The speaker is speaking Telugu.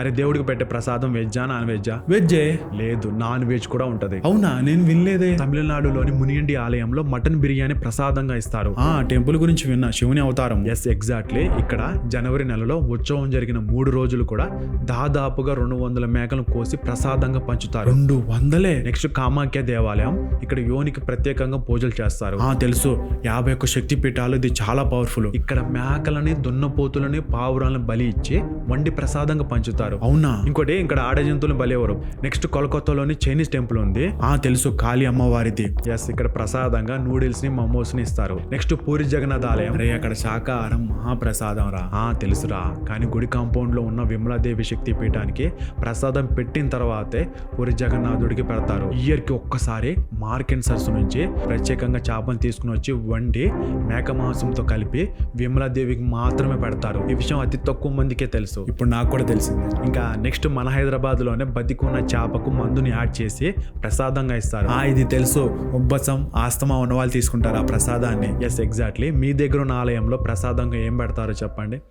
అరే దేవుడికి పెట్టే ప్రసాదం వెజ్జా నాన్ వెజ్జా? వెజ్జే? లేదు నాన్ వెజ్ కూడా ఉంటది. అవునా? నేను వినలేదే. తమిళనాడులోని మునియండి ఆలయంలో మటన్ బిర్యానీ ప్రసాదంగా ఇస్తారు. ఆ టెంపుల్ గురించి విన్నా శివుని అవతారం. ఎస్ ఎగ్జాక్ట్లీ ఇక్కడ జనవరి నెలలో ఉత్సవం జరిగిన మూడు రోజులు కూడా దాదాపుగా రెండు వందల మేకలను కోసి ప్రసాదంగా పంచుతారు. రెండు వందలే? నెక్స్ట్ కామాఖ్య దేవాలయం ఇక్కడ యోనికి ప్రత్యేకంగా పూజలు చేస్తారు. ఆ తెలుసు. యాభై ఒక్క శక్తి పీఠాలు ఇది చాలా పవర్ఫుల్ ఇక్కడ మేకలని దున్నపోతులని పావురాలను బలి ఇచ్చి వండి ప్రసాదంగా పంచుతారు. అవునా? ఇంకోటి ఇక్కడ ఆడ జంతువులను బలివ్వరు నెక్స్ట్ కోల్కతాలోని చైనీస్ టెంపుల్ ఉంది. ఆ తెలుసు. కాళీ అమ్మవారిది. ఎస్ ఇక్కడ ప్రసాదంగా నూడిల్స్ని మమోస్ని ఇస్తారు. నెక్స్ట్ పూరి జగన్నాథ్ ఆలయం. అరే అక్కడ శాకాహారం మహాప్రసాదం రా. ఆ తెలుసురా. కానీ గుడి కాంపౌండ్లో ఉన్న విమలాదేవి శక్తి పీఠానికి ప్రసాదం పెట్టిన తర్వాతే పూరి జగన్నాథుడికి పెడతారు. ఇయర్కి ఒక్కసారి మార్కెట్ సరస్సు నుంచి ప్రత్యేకంగా చేపను తీసుకుని వచ్చి వండి మేక మాంసంతో కలిపి విమలాదేవికి మాత్రమే పెడతారు. ఈ విషయం అతి తక్కువ మందికే తెలుసు. ఇప్పుడు నాకు కూడా తెలిసింది. ఇంకా నెక్స్ట్ మన హైదరాబాద్లోనే బతికున్న చేపకు మందుని యాడ్ చేసి ప్రసాదంగా ఇస్తారు. ఆ ఇది తెలుసు. ఉబ్బసం ఆస్తమా ఉన్న వాళ్ళు తీసుకుంటారు ఆ ప్రసాదాన్ని. ఎస్ ఎగ్జాక్ట్లీ మీ దగ్గర ఉన్న ఆలయంలో ప్రసాదంగా ఏం పెడతారో చెప్పండి.